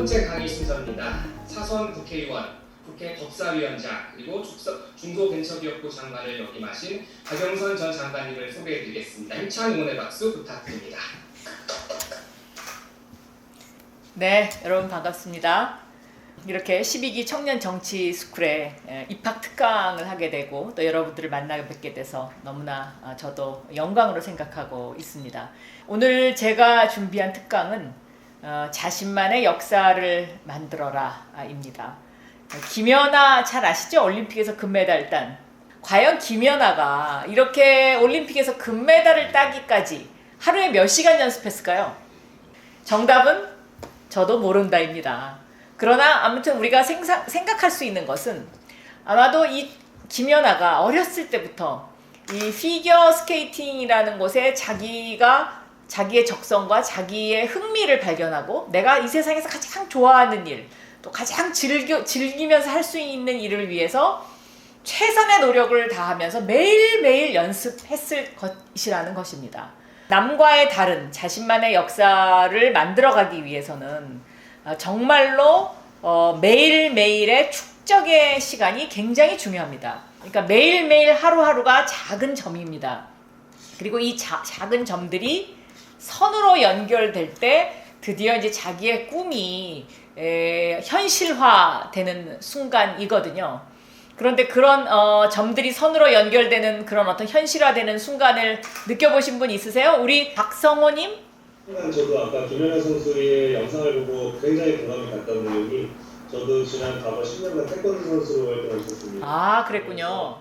번째 강의 순서입니다. 사선 국회의원, 국회 법사위원장, 그리고 중소벤처기업부 장관을 역임하신 박영선 전 장관님을 소개해드리겠습니다. 힘찬 응원의 박수 부탁드립니다. 네, 여러분 반갑습니다. 이렇게 12기 청년 정치 스쿨에 에, 입학 특강을 하게 되고 또 여러분들을 만나 뵙게 돼서 너무나 아, 저도 영광으로 생각하고 있습니다. 오늘 제가 준비한 특강은 어, 자신만의 역사를 만들어라입니다. 김연아 잘 아시죠? 올림픽에서 금메달 딴. 과연 김연아가 이렇게 올림픽에서 금메달을 따기까지 하루에 몇 시간 연습했을까요? 정답은 저도 모른다입니다. 그러나 아무튼 우리가 생사, 생각할 수 있는 것은 아마도 이 김연아가 어렸을 때부터 이 피겨 스케이팅이라는 곳에 자기가 자기의 적성과 자기의 흥미를 발견하고 내가 이 세상에서 가장 좋아하는 일, 또 가장 즐겨, 즐기면서 할 수 있는 일을 위해서 최선의 노력을 다하면서 매일매일 연습했을 것이라는 것입니다. 남과의 다른 자신만의 역사를 만들어가기 위해서는 어, 정말로 어, 매일매일의 축적의 시간이 굉장히 중요합니다. 그러니까 매일매일 하루하루가 작은 점입니다. 그리고 이 자- 작은 점들이 선으로 연결될 때 드디어 이제 자기의 꿈이 에, 현실화되는 순간이거든요. 그런데 그런 어, 점들이 선으로 연결되는 그런 어떤 현실화되는 순간을 느껴보신 분 있으세요? 우리 박성호님? 순간 저도 아까 김연아 선수의 영상을 보고 굉장히 공감이 갔던 내용이 저도 지난 과거 10년간 태권도 선수로 활동했었습니다. 아, 그랬군요.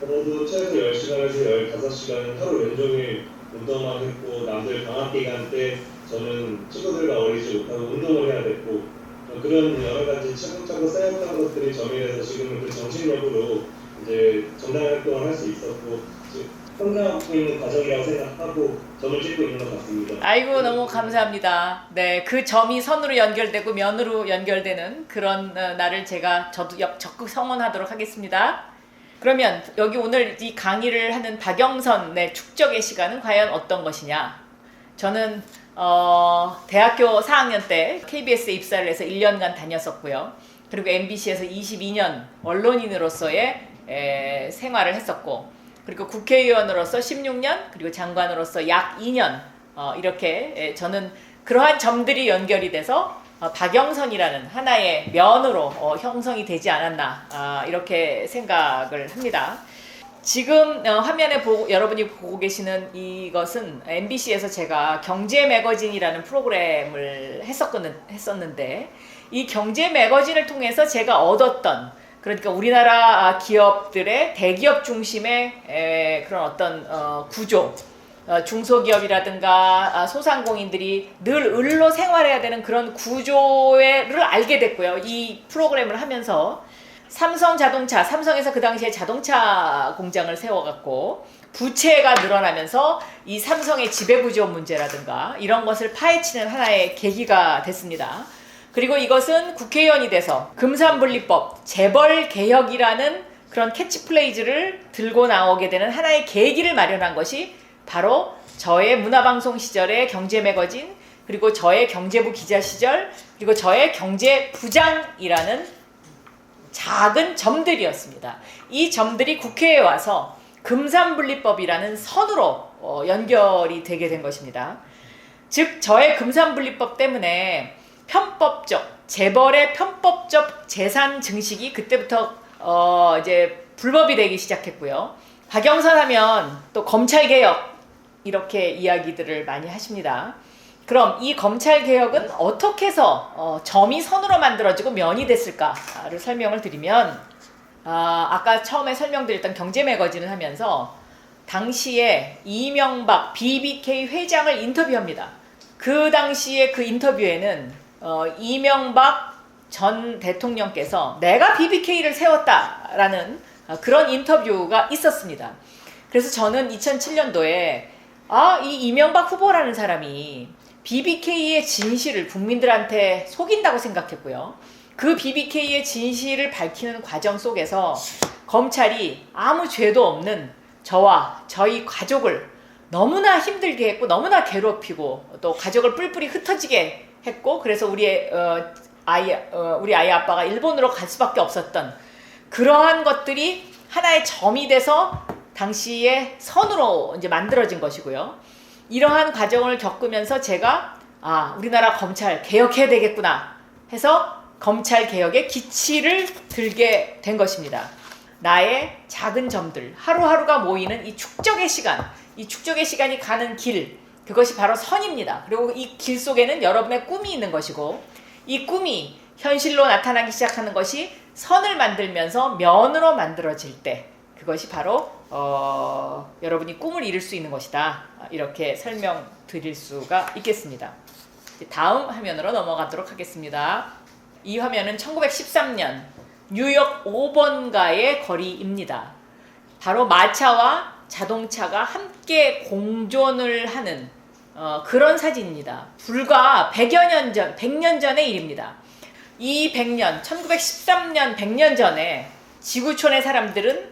저도 최소 10시간에서 15시간 하루 연종일 운동만 했고 남들 방학 기간 때 저는 친구들과 어울리지 못하고 운동을 해야 됐고 어, 그런 여러 가지 차곡차곡 쌓였던 것들이 점이돼서 지금은 그 정신력으로 이제 정당 활동을 할 수 있었고 성장하고 있는 과정이라고 생각하고 점을 찍고 있는 것 같습니다. 아이고 너무 감사합니다. 네, 그 점이 선으로 연결되고 면으로 연결되는 그런 어, 날을 제가 저도 역- 적극 성원하도록 하겠습니다. 그러면 여기 오늘 이 강의를 하는 박영선의 축적의 시간은 과연 어떤 것이냐? 저는 어, 대학교 4학년 때 KBS에 입사를 해서 1년간 다녔었고요. 그리고 MBC에서 22년 언론인으로서의 에, 생활을 했었고, 그리고 국회의원으로서 16년, 그리고 장관으로서 약 2년, 어, 이렇게 에, 저는 그러한 점들이 연결이 돼서 어, 박영선이라는 하나의 면으로 어, 형성이 되지 않았나, 아, 이렇게 생각을 합니다. 지금 어, 화면에 보고, 여러분이 보고 계시는 이것은 MBC에서 제가 경제 매거진이라는 프로그램을 했었거든, 했었는데 이 경제 매거진을 통해서 제가 얻었던 그러니까 우리나라 기업들의 대기업 중심의 에, 그런 어떤 어, 구조 어, 중소기업이라든가 아, 소상공인들이 늘 을로 생활해야 되는 그런 구조를 알게 됐고요. 이 프로그램을 하면서 삼성 자동차, 삼성에서 그 당시에 자동차 공장을 세워갖고 부채가 늘어나면서 이 삼성의 지배구조 문제라든가 이런 것을 파헤치는 하나의 계기가 됐습니다. 그리고 이것은 국회의원이 돼서 금산분리법, 재벌 개혁이라는 그런 캐치플레이즈를 들고 나오게 되는 하나의 계기를 마련한 것이 바로 저의 문화방송 시절의 경제 매거진 그리고 저의 경제부 기자 시절 그리고 저의 경제 부장이라는 작은 점들이었습니다. 이 점들이 국회에 와서 금산분리법이라는 선으로 어, 연결이 되게 된 것입니다. 즉 저의 금산분리법 때문에 편법적 재벌의 편법적 재산 증식이 그때부터 어 이제 불법이 되기 시작했고요. 박영선 하면 또 검찰 개혁 이렇게 이야기들을 많이 하십니다. 그럼 이 검찰 개혁은 어떻게 해서 어, 점이 선으로 만들어지고 면이 됐을까를 설명을 드리면 아, 아까 처음에 설명드렸던 경제 매거진을 하면서 당시에 이명박 BBK 회장을 인터뷰합니다. 그 당시에 그 인터뷰에는 어, 이명박 전 대통령께서 내가 BBK를 세웠다라는 어, 그런 인터뷰가 있었습니다. 그래서 저는 2007년도에 아, 이 이명박 후보라는 사람이 BBK의 진실을 국민들한테 속인다고 생각했고요. 그 BBK의 진실을 밝히는 과정 속에서 검찰이 아무 죄도 없는 저와 저희 가족을 너무나 힘들게 했고 너무나 괴롭히고 또 가족을 뿔뿔이 흩어지게 했고 그래서 우리 어, 아이 어, 우리 아이 아빠가 일본으로 갈 수밖에 없었던 그러한 것들이 하나의 점이 돼서 당시에 선으로 이제 만들어진 것이고요. 이러한 과정을 겪으면서 제가 아 우리나라 검찰 개혁해야 되겠구나 해서 검찰 개혁의 기치를 들게 된 것입니다. 나의 작은 점들 하루하루가 모이는 이 축적의 시간 이 축적의 시간이 가는 길 그것이 바로 선입니다. 그리고 이 길 속에는 여러분의 꿈이 있는 것이고 이 꿈이 현실로 나타나기 시작하는 것이 선을 만들면서 면으로 만들어질 때 그것이 바로 어, 여러분이 꿈을 이룰 수 있는 것이다. 이렇게 설명드릴 수가 있겠습니다. 다음 화면으로 넘어가도록 하겠습니다. 이 화면은 1913년 뉴욕 5번가의 거리입니다. 바로 마차와 자동차가 함께 공존을 하는 어, 그런 사진입니다. 불과 100여 년 전, 100년 전의 일입니다. 이 100년, 1913년 100년 전에 지구촌의 사람들은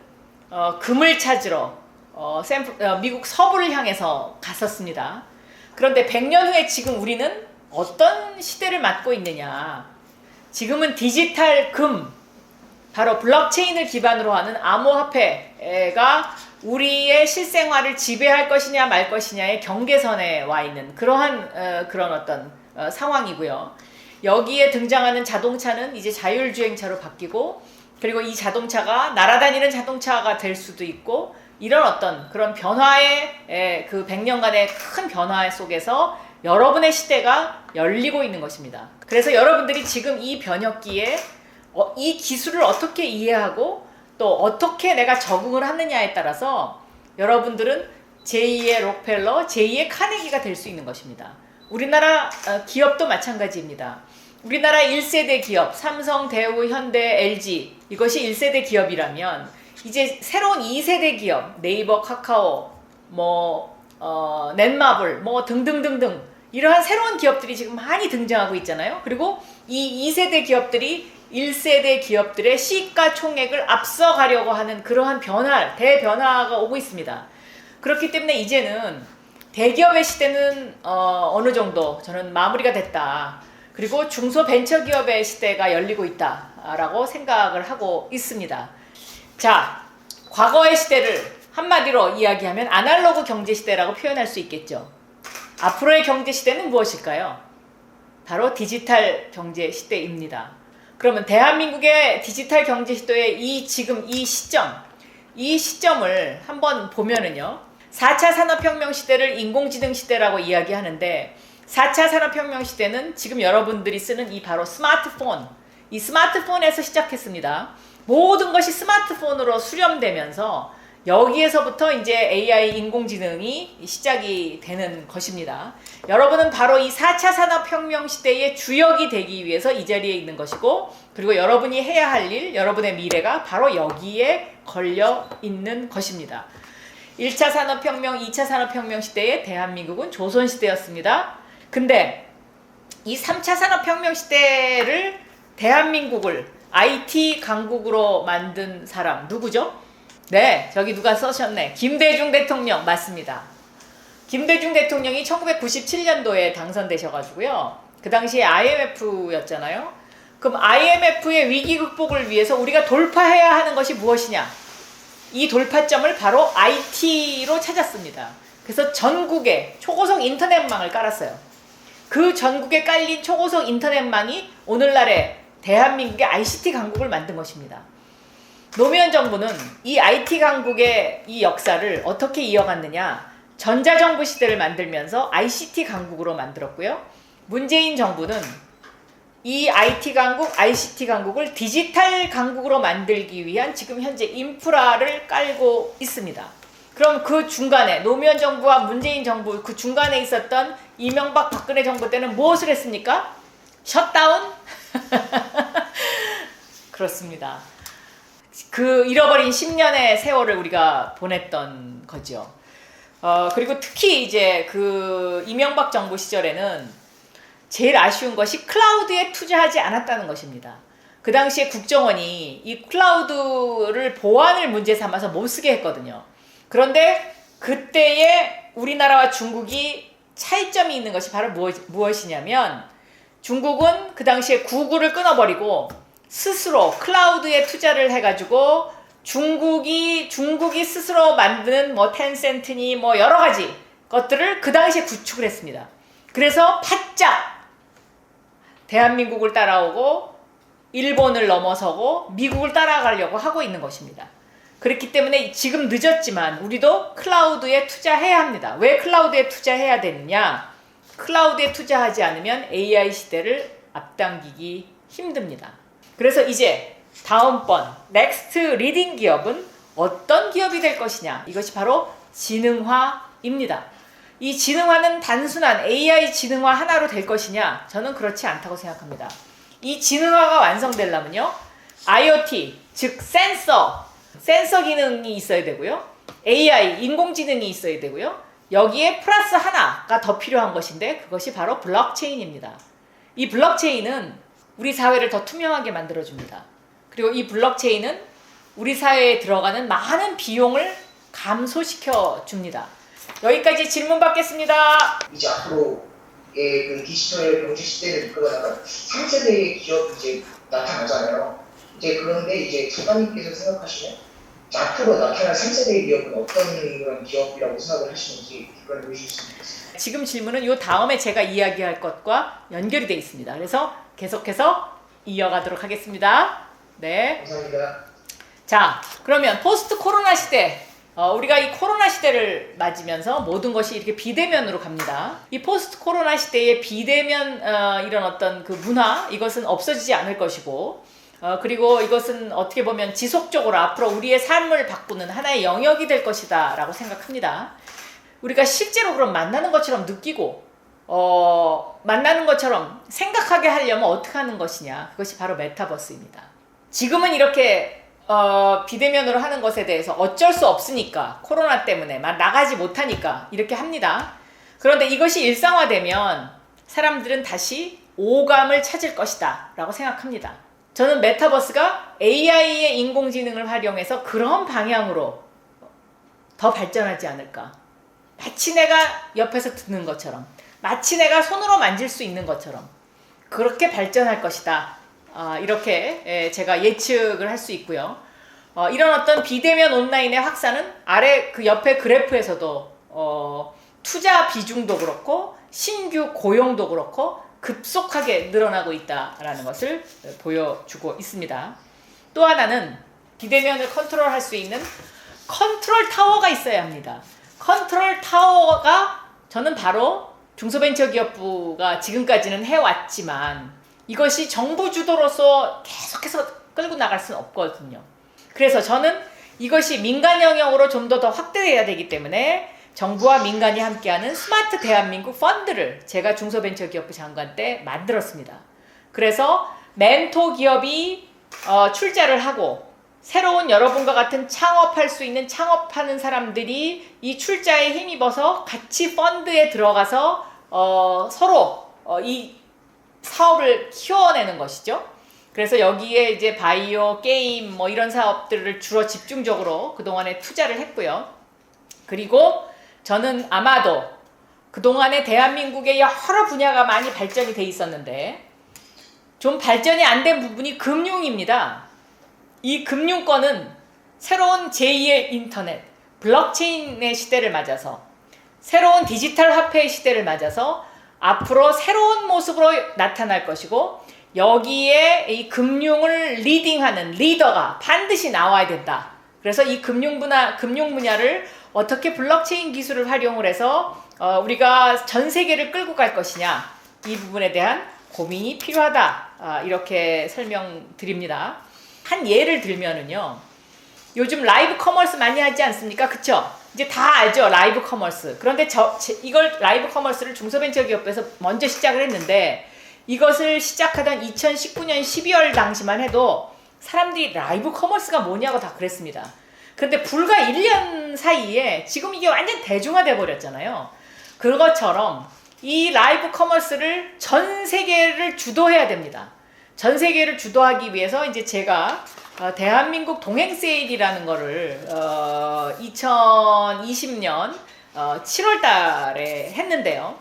어, 금을 찾으러 어, 샌프, 어, 미국 서부를 향해서 갔었습니다. 그런데 100년 후에 지금 우리는 어떤 시대를 맞고 있느냐? 지금은 디지털 금, 바로 블록체인을 기반으로 하는 암호화폐가 우리의 실생활을 지배할 것이냐 말 것이냐의 경계선에 와 있는 그러한 어, 그런 어떤 어, 상황이고요. 여기에 등장하는 자동차는 이제 자율주행차로 바뀌고 그리고 이 자동차가 날아다니는 자동차가 될 수도 있고 이런 어떤 그런 변화의 에, 그 100년간의 큰 변화 속에서 여러분의 시대가 열리고 있는 것입니다. 그래서 여러분들이 지금 이 변혁기에 어, 이 기술을 어떻게 이해하고 또 어떻게 내가 적응을 하느냐에 따라서 여러분들은 제2의 록펠러, 제2의 카네기가 될 수 있는 것입니다. 우리나라 어, 기업도 마찬가지입니다. 우리나라 1세대 기업, 삼성, 대우, 현대, LG 이것이 1세대 기업이라면 이제 새로운 2세대 기업, 네이버, 카카오, 뭐 어, 넷마블, 뭐 등등등등 이러한 새로운 기업들이 지금 많이 등장하고 있잖아요. 그리고 이 2세대 기업들이 1세대 기업들의 시가 총액을 앞서가려고 하는 그러한 변화, 대변화가 오고 있습니다. 그렇기 때문에 이제는 대기업의 시대는 어, 어느 정도 저는 마무리가 됐다. 그리고 중소 벤처 기업의 시대가 열리고 있다라고 생각을 하고 있습니다. 자, 과거의 시대를 한마디로 이야기하면 아날로그 경제 시대라고 표현할 수 있겠죠. 앞으로의 경제 시대는 무엇일까요? 바로 디지털 경제 시대입니다. 그러면 대한민국의 디지털 경제 시대의 이 지금 이 시점, 이 시점을 한번 보면은요. 4차 산업혁명 시대를 인공지능 시대라고 이야기하는데 4차 산업혁명 시대는 지금 여러분들이 쓰는 이 바로 스마트폰, 이 스마트폰에서 시작했습니다. 모든 것이 스마트폰으로 수렴되면서 여기에서부터 이제 AI 인공지능이 시작이 되는 것입니다. 여러분은 바로 이 4차 산업혁명 시대의 주역이 되기 위해서 이 자리에 있는 것이고, 그리고 여러분이 해야 할 일, 여러분의 미래가 바로 여기에 걸려 있는 것입니다. 1차 산업혁명, 2차 산업혁명 시대에 대한민국은 조선시대였습니다. 근데 이 3차 산업혁명 시대를 대한민국을 IT 강국으로 만든 사람 누구죠? 네, 저기 누가 써셨네. 김대중 대통령 맞습니다. 김대중 대통령이 1997년도에 당선되셔가지고요. 그 당시에 IMF였잖아요. 그럼 IMF의 위기 극복을 위해서 우리가 돌파해야 하는 것이 무엇이냐? 이 돌파점을 바로 IT로 찾았습니다. 그래서 전국에 초고속 인터넷망을 깔았어요. 그 전국에 깔린 초고속 인터넷망이 오늘날의 대한민국의 ICT 강국을 만든 것입니다. 노무현 정부는 이 IT 강국의 이 역사를 어떻게 이어갔느냐? 전자정부 시대를 만들면서 ICT 강국으로 만들었고요. 문재인 정부는 이 IT 강국, ICT 강국을 디지털 강국으로 만들기 위한 지금 현재 인프라를 깔고 있습니다. 그럼 그 중간에 노무현 정부와 문재인 정부 그 중간에 있었던 이명박 박근혜 정부 때는 무엇을 했습니까? 셧다운? 그렇습니다. 그 잃어버린 10년의 세월을 우리가 보냈던 거죠. 어, 그리고 특히 이제 그 이명박 정부 시절에는 제일 아쉬운 것이 클라우드에 투자하지 않았다는 것입니다. 그 당시에 국정원이 이 클라우드를 보안을 문제 삼아서 못 쓰게 했거든요. 그런데 그때의 우리나라와 중국이 차이점이 있는 것이 바로 무엇, 무엇이냐면 중국은 그 당시에 구글을 끊어버리고 스스로 클라우드에 투자를 해가지고 중국이 중국이 스스로 만드는 뭐 텐센트니 뭐 여러 가지 것들을 그 당시에 구축을 했습니다. 그래서 바짝 대한민국을 따라오고 일본을 넘어서고 미국을 따라가려고 하고 있는 것입니다. 그렇기 때문에 지금 늦었지만 우리도 클라우드에 투자해야 합니다. 왜 클라우드에 투자해야 되느냐? 클라우드에 투자하지 않으면 AI 시대를 앞당기기 힘듭니다. 그래서 이제 다음번 넥스트 리딩 기업은 어떤 기업이 될 것이냐? 이것이 바로 지능화입니다. 이 지능화는 단순한 AI 지능화 하나로 될 것이냐? 저는 그렇지 않다고 생각합니다. 이 지능화가 완성되려면요. IoT, 즉 센서, 센서 기능이 있어야 되고요. AI, 인공지능이 있어야 되고요. 여기에 플러스 하나가 더 필요한 것인데 그것이 바로 블록체인입니다. 이 블록체인은 우리 사회를 더 투명하게 만들어줍니다. 그리고 이 블록체인은 우리 사회에 들어가는 많은 비용을 감소시켜 줍니다. 여기까지 질문 받겠습니다. 이제 앞으로의 그 디지털 경제 시대를 이끌어나갈 3세대의 기업이 이제 나타나잖아요. 이제 그런데 이제 작가님께서 생각하시는 이제 앞으로 나타날 3세대의 기업은 어떤 그런 기업이라고 생각을 하시는지 그걸 보여주셨으면 좋겠습니다. 지금 질문은 요 다음에 제가 이야기할 것과 연결이 되어 있습니다. 그래서 계속해서 이어가도록 하겠습니다. 네. 감사합니다. 자, 그러면 포스트 코로나 시대. 어, 우리가 이 코로나 시대를 맞으면서 모든 것이 이렇게 비대면으로 갑니다. 이 포스트 코로나 시대의 비대면 어, 이런 어떤 그 문화 이것은 없어지지 않을 것이고 어, 그리고 이것은 어떻게 보면 지속적으로 앞으로 우리의 삶을 바꾸는 하나의 영역이 될 것이다 라고 생각합니다. 우리가 실제로 그럼 만나는 것처럼 느끼고 어, 만나는 것처럼 생각하게 하려면 어떻게 하는 것이냐? 그것이 바로 메타버스입니다. 지금은 이렇게 어, 비대면으로 하는 것에 대해서 어쩔 수 없으니까 코로나 때문에 막 나가지 못하니까 이렇게 합니다. 그런데 이것이 일상화되면 사람들은 다시 오감을 찾을 것이다 라고 생각합니다. 저는 메타버스가 AI의 인공지능을 활용해서 그런 방향으로 더 발전하지 않을까. 마치 내가 옆에서 듣는 것처럼, 마치 내가 손으로 만질 수 있는 것처럼 그렇게 발전할 것이다. 아, 이렇게 예, 제가 예측을 할 수 있고요. 어, 이런 어떤 비대면 온라인의 확산은 아래 그 옆에 그래프에서도 어, 투자 비중도 그렇고 신규 고용도 그렇고 급속하게 늘어나고 있다라는 것을 보여주고 있습니다. 또 하나는 비대면을 컨트롤할 수 있는 컨트롤 타워가 있어야 합니다. 컨트롤 타워가 저는 바로 중소벤처기업부가 지금까지는 해왔지만 이것이 정부 주도로서 계속해서 끌고 나갈 수는 없거든요. 그래서 저는 이것이 민간 영역으로 좀 더 더 확대해야 되기 때문에 정부와 민간이 함께하는 스마트 대한민국 펀드를 제가 중소벤처기업부 장관 때 만들었습니다. 그래서 멘토 기업이 어, 출자를 하고 새로운 여러분과 같은 창업할 수 있는 창업하는 사람들이 이 출자에 힘입어서 같이 펀드에 들어가서 어, 서로 어, 이 사업을 키워내는 것이죠. 그래서 여기에 이제 바이오, 게임 뭐 이런 사업들을 주로 집중적으로 그동안에 투자를 했고요. 그리고 저는 아마도 그동안에 대한민국의 여러 분야가 많이 발전이 돼 있었는데 좀 발전이 안 된 부분이 금융입니다. 이 금융권은 새로운 제2의 인터넷, 블록체인의 시대를 맞아서 새로운 디지털 화폐의 시대를 맞아서 앞으로 새로운 모습으로 나타날 것이고 여기에 이 금융을 리딩하는 리더가 반드시 나와야 된다. 그래서 이 금융 분야 금융 분야를 어떻게 블록체인 기술을 활용을 해서 어, 우리가 전 세계를 끌고 갈 것이냐 이 부분에 대한 고민이 필요하다. 아, 이렇게 설명드립니다. 한 예를 들면은요. 요즘 라이브 커머스 많이 하지 않습니까? 그쵸? 이제 다 알죠 라이브 커머스. 그런데 저 제- 이걸 라이브 커머스를 중소벤처기업에서 먼저 시작을 했는데 이것을 시작하던 2019년 12월 당시만 해도 사람들이 라이브 커머스가 뭐냐고 다 그랬습니다. 그런데 불과 1년 사이에 지금 이게 완전 대중화돼 버렸잖아요. 그것처럼 이 라이브 커머스를 전 세계를 주도해야 됩니다. 전 세계를 주도하기 위해서 이제 제가 어, 대한민국 동행 세일이라는 거를 어, 2020년 어, 7월 달에 했는데요.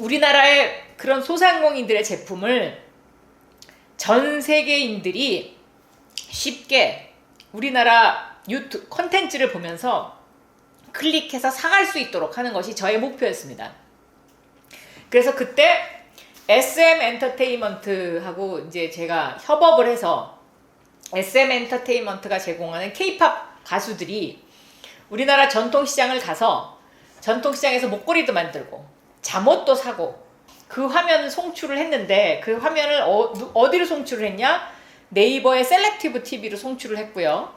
우리나라의 그런 소상공인들의 제품을 전 세계인들이 쉽게 우리나라 유튜브 콘텐츠를 보면서 클릭해서 사갈 수 있도록 하는 것이 저의 목표였습니다. 그래서 그때 SM 엔터테인먼트하고 이제 제가 협업을 해서 SM 엔터테인먼트가 제공하는 K-팝 가수들이 우리나라 전통시장을 가서 전통시장에서 목걸이도 만들고 잠옷도 사고 그 화면 송출을 했는데 그 화면을 어, 누- 어디로 송출을 했냐? 네이버의 셀렉티브 TV로 송출을 했고요.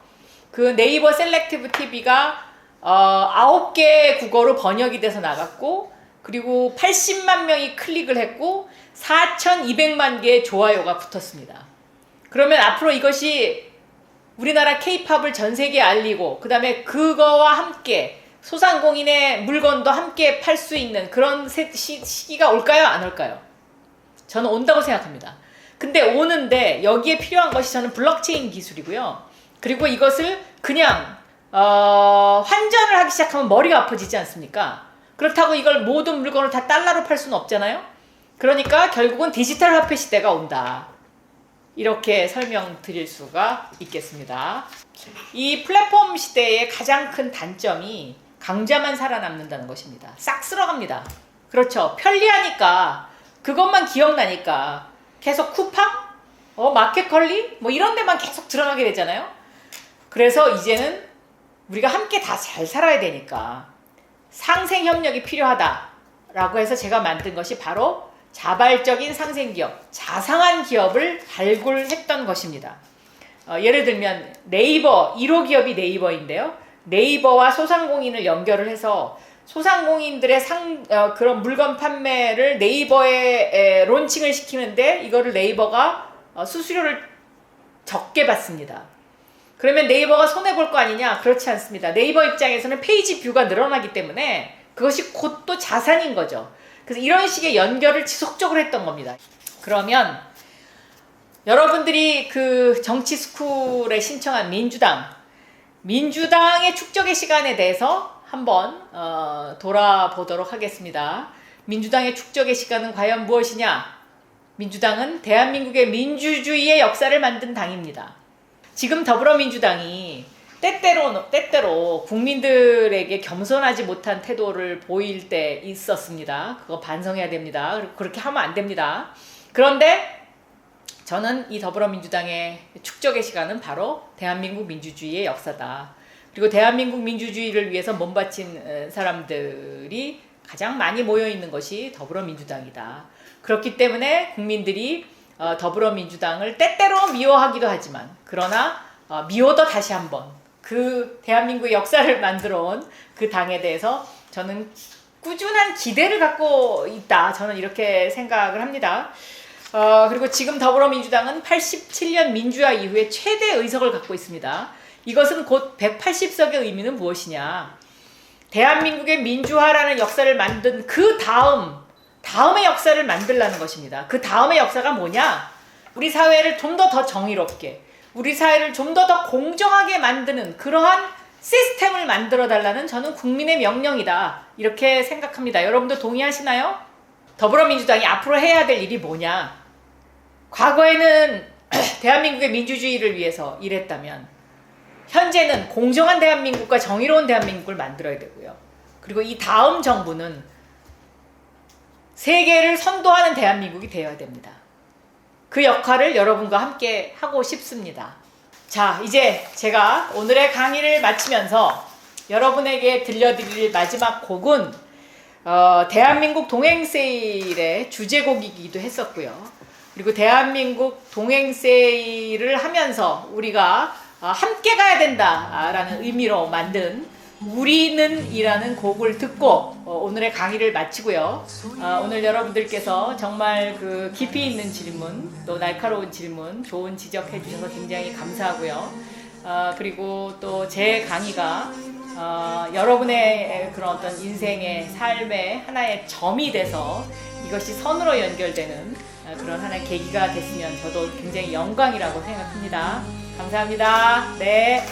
그 네이버 셀렉티브 TV가 어, 9개 국어로 번역이 돼서 나갔고 그리고 80만 명이 클릭을 했고 4,200만 개의 좋아요가 붙었습니다. 그러면 앞으로 이것이 우리나라 케이팝을 전 세계에 알리고 그다음에 그거와 함께 소상공인의 물건도 함께 팔 수 있는 그런 세- 시, 시기가 올까요? 안 올까요? 저는 온다고 생각합니다. 근데 오는데 여기에 필요한 것이 저는 블록체인 기술이고요. 그리고 이것을 그냥 어, 환전을 하기 시작하면 머리가 아파지지 않습니까? 그렇다고 이걸 모든 물건을 다 달러로 팔 수는 없잖아요. 그러니까 결국은 디지털 화폐 시대가 온다. 이렇게 설명드릴 수가 있겠습니다. 이 플랫폼 시대의 가장 큰 단점이 강자만 살아남는다는 것입니다. 싹 쓸어갑니다. 그렇죠. 편리하니까 그것만 기억나니까 계속 쿠팡, 어 마켓컬리 뭐 이런 데만 계속 들어가게 되잖아요. 그래서 이제는 우리가 함께 다 잘 살아야 되니까 상생 협력이 필요하다라고 해서 제가 만든 것이 바로 자발적인 상생 기업, 자상한 기업을 발굴했던 것입니다. 어, 예를 들면 네이버 1호 기업이 네이버인데요. 네이버와 소상공인을 연결을 해서 소상공인들의 상 어, 그런 물건 판매를 네이버에 에, 론칭을 시키는데 이거를 네이버가 어, 수수료를 적게 받습니다. 그러면 네이버가 손해 볼 거 아니냐? 그렇지 않습니다. 네이버 입장에서는 페이지 뷰가 늘어나기 때문에 그것이 곧 또 자산인 거죠. 그래서 이런 식의 연결을 지속적으로 했던 겁니다. 그러면 여러분들이 그 정치 스쿨에 신청한 민주당, 민주당의 축적의 시간에 대해서 한번 어, 돌아보도록 하겠습니다. 민주당의 축적의 시간은 과연 무엇이냐? 민주당은 대한민국의 민주주의의 역사를 만든 당입니다. 지금 더불어민주당이 때때로 때때로 국민들에게 겸손하지 못한 태도를 보일 때 있었습니다. 그거 반성해야 됩니다. 그렇게 하면 안 됩니다. 그런데 저는 이 더불어민주당의 축적의 시간은 바로 대한민국 민주주의의 역사다. 그리고 대한민국 민주주의를 위해서 몸바친 어, 사람들이 가장 많이 모여 있는 것이 더불어민주당이다. 그렇기 때문에 국민들이 어, 더불어민주당을 때때로 미워하기도 하지만 그러나 어, 미워도 다시 한번 그 대한민국의 역사를 만들어 온 그 당에 대해서 저는 꾸준한 기대를 갖고 있다. 저는 이렇게 생각을 합니다. 어, 그리고 지금 더불어민주당은 87년 민주화 이후에 최대 의석을 갖고 있습니다. 이것은 곧 180석의 의미는 무엇이냐? 대한민국의 민주화라는 역사를 만든 그 다음, 다음의 역사를 만들라는 것입니다. 그 다음의 역사가 뭐냐? 우리 사회를 좀 더더 정의롭게, 우리 사회를 좀더더 공정하게 만드는 그러한 시스템을 만들어 달라는 저는 국민의 명령이다. 이렇게 생각합니다. 여러분도 동의하시나요? 더불어민주당이 앞으로 해야 될 일이 뭐냐? 과거에는 대한민국의 민주주의를 위해서 일했다면 현재는 공정한 대한민국과 정의로운 대한민국을 만들어야 되고요. 그리고 이 다음 정부는 세계를 선도하는 대한민국이 되어야 됩니다. 그 역할을 여러분과 함께 하고 싶습니다. 자, 이제 제가 오늘의 강의를 마치면서 여러분에게 들려드릴 마지막 곡은 어, 대한민국 동행세일의 주제곡이기도 했었고요. 그리고 대한민국 동행세일을 하면서 우리가 어, 함께 가야 된다라는 의미로 만든 우리는 이라는 곡을 듣고 어, 오늘의 강의를 마치고요. 어, 오늘 여러분들께서 정말 그 깊이 있는 질문, 또 날카로운 질문, 좋은 지적해 주셔서 굉장히 감사하고요. 어, 그리고 또 제 강의가 어, 여러분의 그런 어떤 인생의 삶의 하나의 점이 돼서 이것이 선으로 연결되는 어, 그런 하나의 계기가 됐으면 저도 굉장히 영광이라고 생각합니다. 감사합니다. 네.